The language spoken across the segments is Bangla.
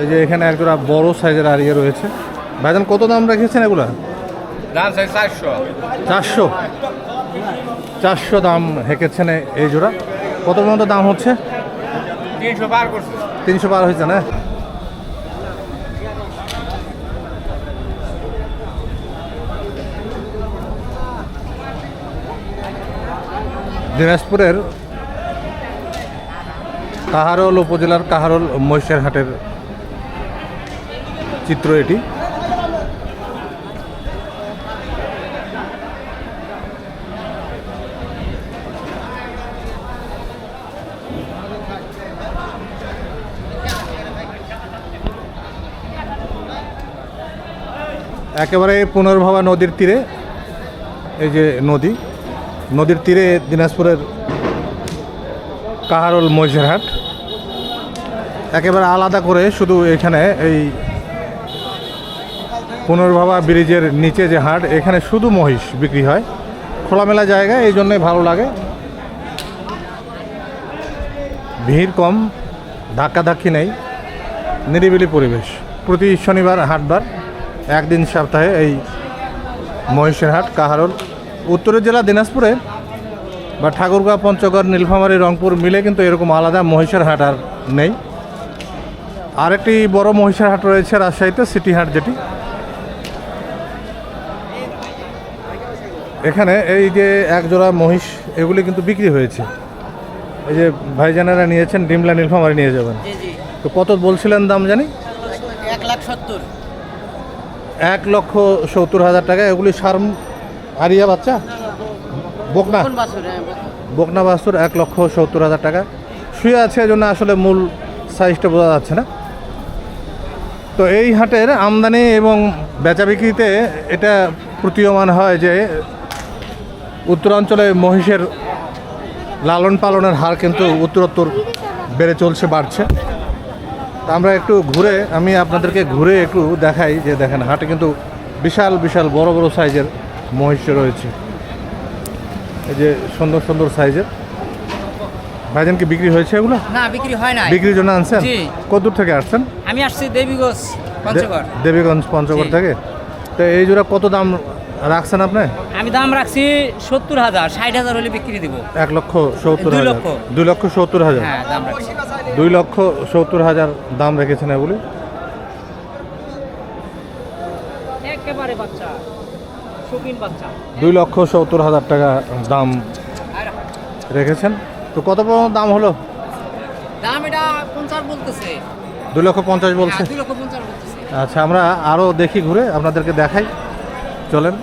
এই যে এখানে একজোড়া বড় সাইজের আরিয়া রয়েছে। ভাইজান কত দাম রেখেছেন এগুলা? দাম চারশো। চারশো? চারশো দাম হেঁকেছেন এই জোড়া। কত পর্যন্ত দাম হচ্ছে? তিনশো পার করছে। তিনশো বার হয়েছে না? দিনাজপুরের কাহারোল উপজেলার কাহারোল মহিষের হাটের চিত্র এটি। একেবারে পুনর্ভাবা নদীর তীরে, এই যে নদী, নদীর তীরে দিনাজপুরের কাহারোল মহিষের হাট একেবারে আলাদা করে শুধু এখানে এই পুনর্ভবা ব্রিজের নিচে যে হাট, এখানে শুধু মহিষ বিক্রি হয়। খোলামেলা জায়গা, এই জন্যই ভালো লাগে। ভিড় কম, ধাক্কাধাক্কি নেই। নিরিবিলি পরিবেশ। প্রতি শনিবার, হাটবার, একদিন সপ্তাহে এই মহিষের হাট, কাহারোল। উত্তরের জেলা দিনাজপুরে বা ঠাকুরগাঁও, পঞ্চগড়, নীলফামারী, রংপুর মিলে কিন্তু এরকম আলাদা মহিষের হাট আর নেই। আরেকটি বড় মহিষের হাট রয়েছে রাজশাহীতে, সিটি হাট যেটি। এখানে এই যে এক জোড়া মহিষ এগুলি কিন্তু বিক্রি হয়েছে। এই যে ভাইজানেরা নিয়েছেন ডিমলা নীলফামারি নিয়ে যাবেন। তো কত বলছিলেন দাম জানি? এক লাখ সত্তর। এক লক্ষ সত্তর হাজার টাকা এগুলি সার্ম আরিয়া বাচ্চা? বকনা? হ্যাঁ বকনা। বাস্তুর এক লক্ষ সত্তর হাজার টাকা। শুয়ে আছে এজন্য আসলে মূল সাইজটা বোঝা যাচ্ছে না। তো এই হাটের আমদানি এবং বেচা বিক্রিতে এটা প্রতীয়মান হয় যে উত্তরাঞ্চলে মহিষের লালন পালনের হার কিন্তু উত্তরোত্তর বেড়ে চলছে বাড়ছে। তা আমরা একটু ঘুরে আমি আপনাদেরকে ঘুরে একটু দেখাই যে দেখেন হাটে কিন্তু বিশাল বিশাল বড় বড় সাইজের মহিষ রয়েছে। এই যে সুন্দর সুন্দর সাইজের। ভাইজান কি বিক্রি হয়েছে এগুলো? না বিক্রি হয় না বিক্রির জন্য আনছেন। কত দূর থেকে আসছেন? আমি আসছি দেবীগঞ্জ পঞ্চগড়। দেবীগঞ্জ পঞ্চগড় থেকে। তো এই জোড়া কত দাম রাখছেন আপনি? আমি দাম রাখছি সত্তর হাজার ষাট হাজার হলে বিক্রি দিব। এক লক্ষ সত্তর দুই হাজার। লক্ষ। দুই লক্ষ সত্তর হাজার। হ্যাঁ দাম রাখছি। দুই লক্ষ সত্তর হাজার দাম রেখেছেন এগুলি? একেবারে বাচ্চা শৌখিন বাচ্চা। দুই লক্ষ সত্তর হাজার টাকা দাম রেখেছেন। তো কত পর্যন্ত দাম হলো? দাম এটা পঞ্চাশ বলতেছে। দুই লক্ষ পঞ্চাশ বলছে। হ্যাঁ, আচ্ছা আমরা আরও দেখি ঘুরে আপনাদেরকে দেখাই। চলেন।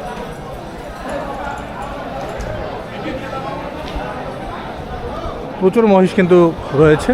প্রচুর মহিষ কিন্তু রয়েছে।